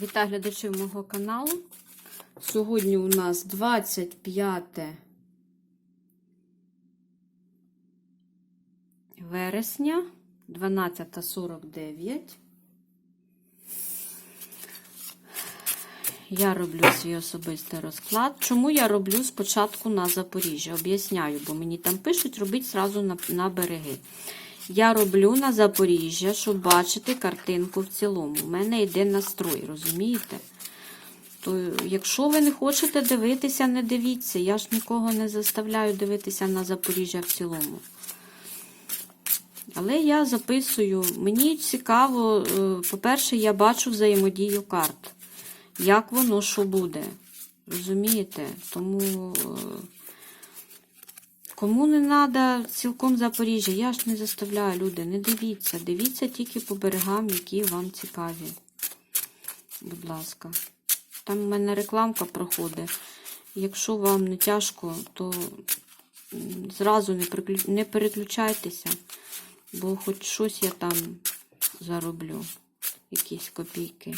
Вітаю глядачів мого каналу. Сьогодні у нас 25 вересня, 12.49. Я роблю свій особистий розклад. Чому я роблю спочатку на Запоріжжя? Об'ясняю, бо мені там пишуть, робіть зразу на, на береги. Я роблю на Запоріжжя, щоб бачити картинку в цілому. У мене йде настрой, розумієте? То, якщо ви не хочете дивитися, не дивіться. Я ж нікого не заставляю дивитися на Запоріжжя в цілому. Але я записую, мені цікаво, е, по-перше, я бачу взаємодію карт. Як воно що буде. Розумієте? Тому. Кому не треба цілком Запоріжжя, я ж не заставляю люди, не дивіться. Дивіться тільки по берегам, які вам цікаві. Будь ласка. Там у мене рекламка проходить. Якщо вам не тяжко, то зразу не переключайтеся, бо хоч щось я там зароблю. Якісь копійки.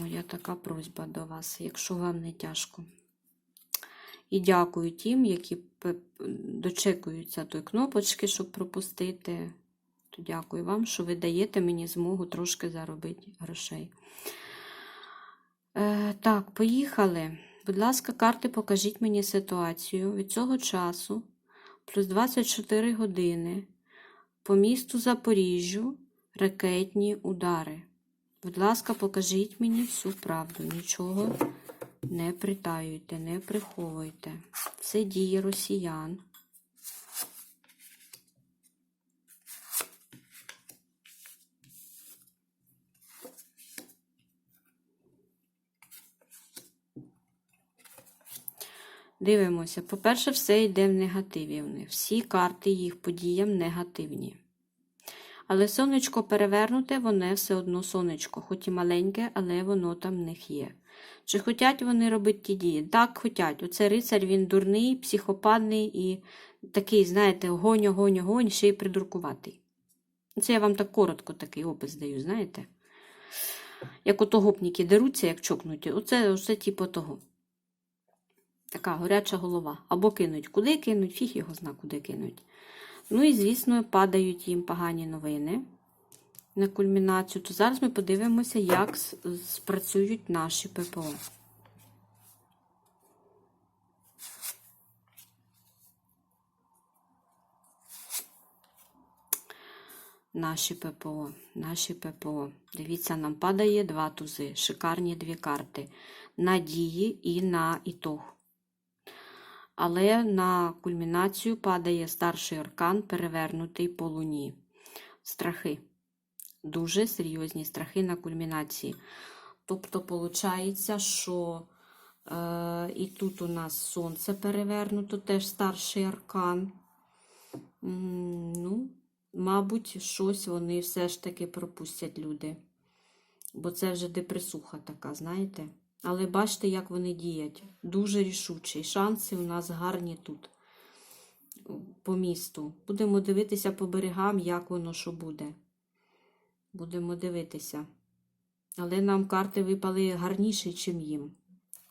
Моя така просьба до вас, якщо вам не тяжко. І дякую тим, які дочекуються тої кнопочки, щоб пропустити. То дякую вам, що ви даєте мені змогу трошки заробити грошей. Е, так, поїхали. Будь ласка, карти, покажіть мені ситуацію від цього часу, плюс 24 години, по місту Запоріжжю, ракетні удари. Будь ласка, покажіть мені всю правду. Нічого не притаюйте, не приховуйте. Це дії росіян. Дивимося. По-перше, все йде в негативі. Всі карти їх подіям негативні. Але сонечко перевернуте, воно все одно сонечко, хоч і маленьке, але воно там в них є. Чи хотять вони робити ті дії? Так, хотять. Оце рицар, він дурний, психопатний і такий, знаєте, гонь, гонь, гонь, ще й придуркуватий. Це я вам так коротко такий опис даю, знаєте? Як ото гопніки деруться, як чокнуті, оце, оце типу того. Така горяча голова. Або кинуть, куди кинуть, фіг його зна, куди кинуть. Ну і, звісно, падають їм погані новини на кульмінацію. То зараз ми подивимося, як спрацюють наші ППО. Наші ППО, наші ППО. Дивіться, нам падає два тузи, шикарні дві карти. На дії і на ітог. Але на кульмінацію падає старший аркан, перевернутий по луні. Страхи. Дуже серйозні страхи на кульмінації. Тобто, виходить, що е, і тут у нас сонце перевернуто, теж старший аркан. Ну, мабуть, щось вони все ж таки пропустять люди. Бо це вже депресуха така, знаєте? Але бачите, як вони діють. Дуже рішучі. Шанси у нас гарні тут, по місту. Будемо дивитися по берегам, як воно що буде. Будемо дивитися. Але нам карти випали гарніші, ніж їм.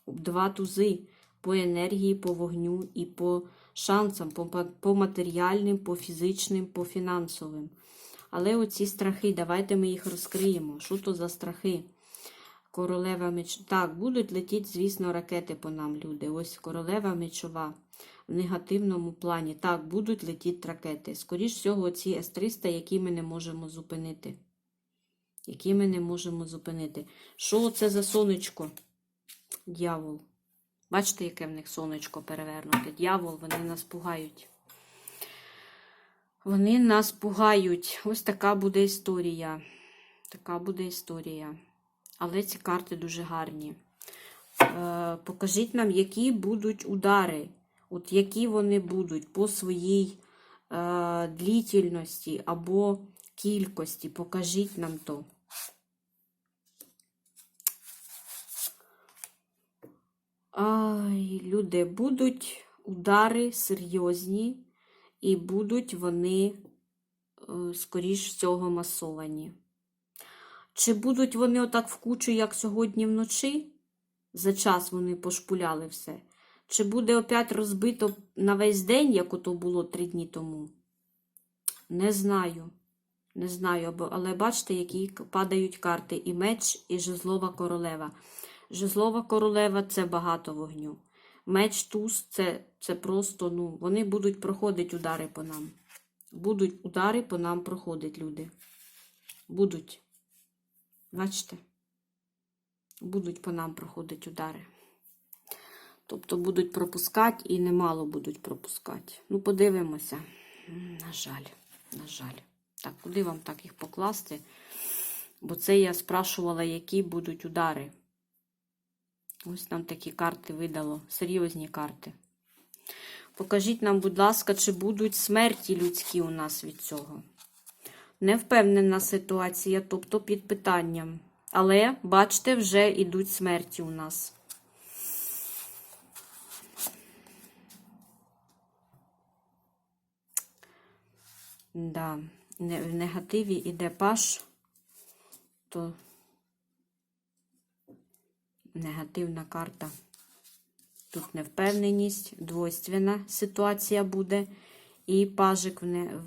Два тузи по енергії, по вогню і по шансам, по матеріальним, по фізичним, по фінансовим. Але оці страхи, давайте ми їх розкриємо. Що то за страхи? Королева меч. Так, будуть летіти, звісно, ракети по нам, люди. Ось королева мечова в негативному плані. Так, будуть летіти ракети. Скоріш всього, ці С-300, які ми не можемо зупинити. Які ми не можемо зупинити. Що це за сонечко? Дьявол. Бачите, яке в них сонечко перевернуте. Дьявол, вони нас пугають. Вони нас пугають. Ось така буде історія. Така буде історія. Але ці карти дуже гарні. Е, покажіть нам, які будуть удари. От які вони будуть по своїй е, длительності або кількості. Покажіть нам то. Ай, люди, будуть удари серйозні, і будуть вони е, скоріш всього, масовані. Чи будуть вони отак в кучу, як сьогодні вночі? За час вони пошпуляли все. Чи буде опять розбито на весь день, як ото було три дні тому? Не знаю. Не знаю, але бачите, які падають карти і меч, і жезлова королева. Жезлова королева це багато вогню. Меч туз це, це просто, ну, вони будуть проходити удари по нам. Будуть удари по нам проходить люди. Будуть. Бачите? Будуть по нам проходити удари. Тобто будуть пропускати і немало будуть пропускати. Ну, подивимося. На жаль, на жаль. Так, куди вам так їх покласти? Бо це я спрашувала, які будуть удари. Ось нам такі карти видало. Серйозні карти. Покажіть нам, будь ласка, чи будуть смерті людські у нас від цього. Невпевнена ситуація, тобто під питанням. Але, бачите, вже йдуть смерті у нас. Да. В негативі іде паш, то негативна карта. Тут невпевненість, двойственна ситуація буде, і пажик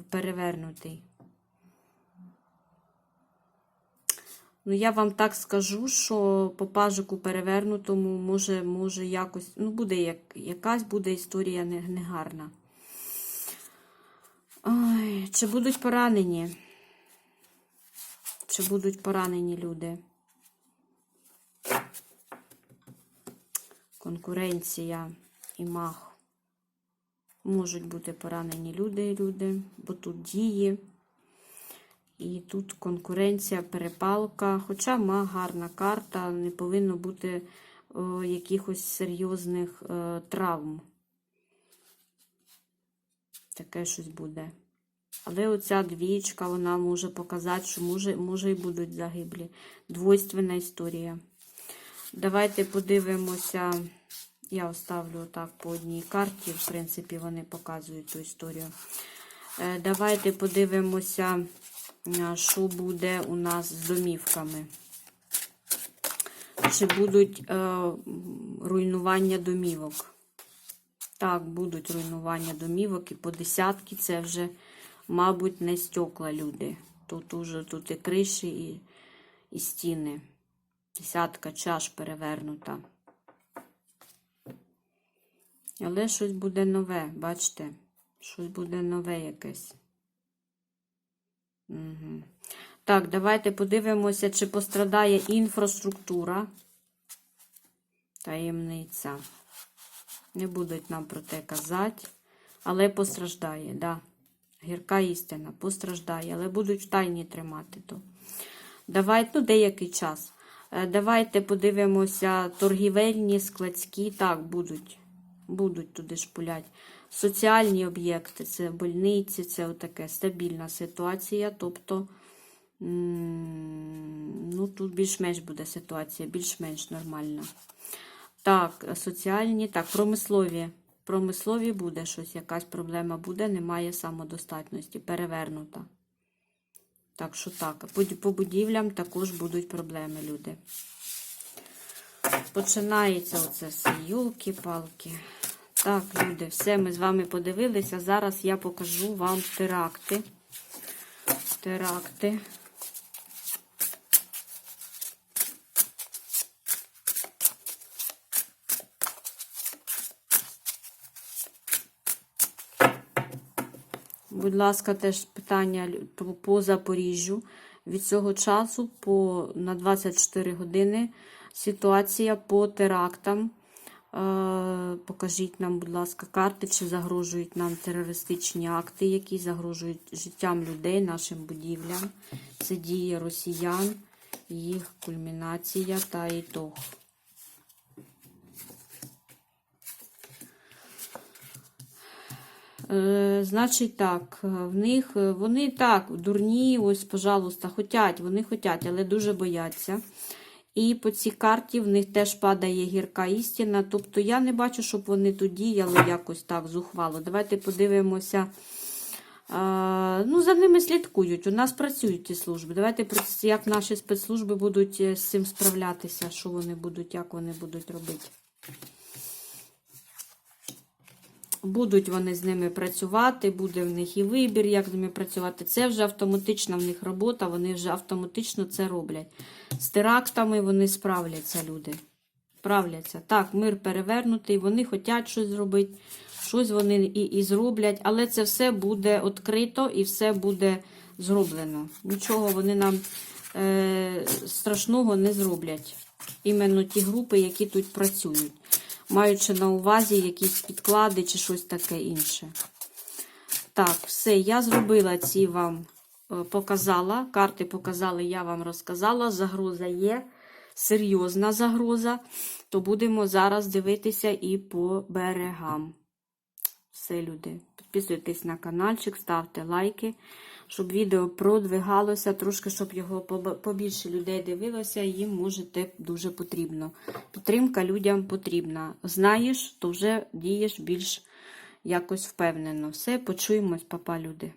перевернутий. Ну, я вам так скажу, що по пажику перевернутому може, може якось, ну, буде як, якась буде історія негарна. Ой, чи будуть поранені? Чи будуть поранені люди? Конкуренція і мах. Можуть бути поранені люди і люди, бо тут дії. І тут конкуренція, перепалка. Хоча маг гарна карта, не повинно бути о, якихось серйозних е, травм. Таке щось буде. Але оця двічка, вона може показати, що може, може і будуть загиблі. Двойственна історія. Давайте подивимося. Я оставлю отак по одній карті. В принципі, вони показують ту історію. Е, Давайте подивимося, е, що буде у нас з домівками. Чи будуть е, руйнування домівок? Так, будуть руйнування домівок і по десятки це вже, мабуть, не стекла люди. Тут уже тут і криші, і, і стіни. Десятка чаш перевернута. Але щось буде нове, бачите? Щось буде нове якесь. Угу. Так, давайте подивимося, чи пострадає інфраструктура. Таємниця. Не будуть нам про те казати, але постраждає, да. Гірка істина, постраждає, але будуть в тайні тримати то. Давайте, ну, деякий час. Е, Давайте подивимося, торгівельні, складські, так, будуть. Будуть туди шпулять. Соціальні об'єкти, це больниці, це отаке стабільна ситуація. Тобто, ну, тут більш-менш буде ситуація, більш-менш нормальна. Так, соціальні, так, промислові. Промислові буде щось, якась проблема буде, немає самодостатності, перевернута. Так що так, по будівлям також будуть проблеми, люди. Починається оце все, юлки-палки. Так, люди, все, ми з вами подивилися. Зараз я покажу вам теракти. Теракти. Будь ласка, теж питання по, по Запоріжжю. Від цього часу по, на 24 години ситуація по терактам. Е, покажіть нам, будь ласка, карти, чи загрожують нам терористичні акти, які загрожують життям людей, нашим будівлям. Це дії росіян, їх кульмінація та ітог. Е, значить так, е, в них вони так, дурні, ось, пожалуйста, хотять, вони хотять, але дуже бояться. І по цій карті в них теж падає гірка істина. Тобто я не бачу, щоб вони тут діяли якось так зухвало. Давайте подивимося ну, за ними слідкують. У нас працюють ті служби. Давайте як наші спецслужби будуть е, з цим справлятися, що вони будуть, як вони будуть робити. Будуть вони з ними працювати, буде в них і вибір, як з ними працювати. Це вже автоматична в них робота, вони вже автоматично це роблять. З терактами вони справляться, люди. Справляться. Так, мир перевернутий, вони хочуть щось зробити, щось вони і, і зроблять, але це все буде відкрито і все буде зроблено. Нічого вони нам е, страшного не зроблять. Іменно ті групи, які тут працюють маючи на увазі якісь підклади чи щось таке інше. Так, все, я зробила ці вам, е, показала. Карти показали, я вам розказала. Загроза є, серйозна загроза. То будемо зараз дивитися і по берегам. Все, люди. Підписуйтесь на каналчик, ставте лайки, щоб відео продвигалося, трошки, щоб його поб- побільше людей дивилося, їм може те дуже потрібно. Підтримка людям потрібна. Знаєш, то вже дієш більш якось впевнено. Все, почуємось, папа, люди.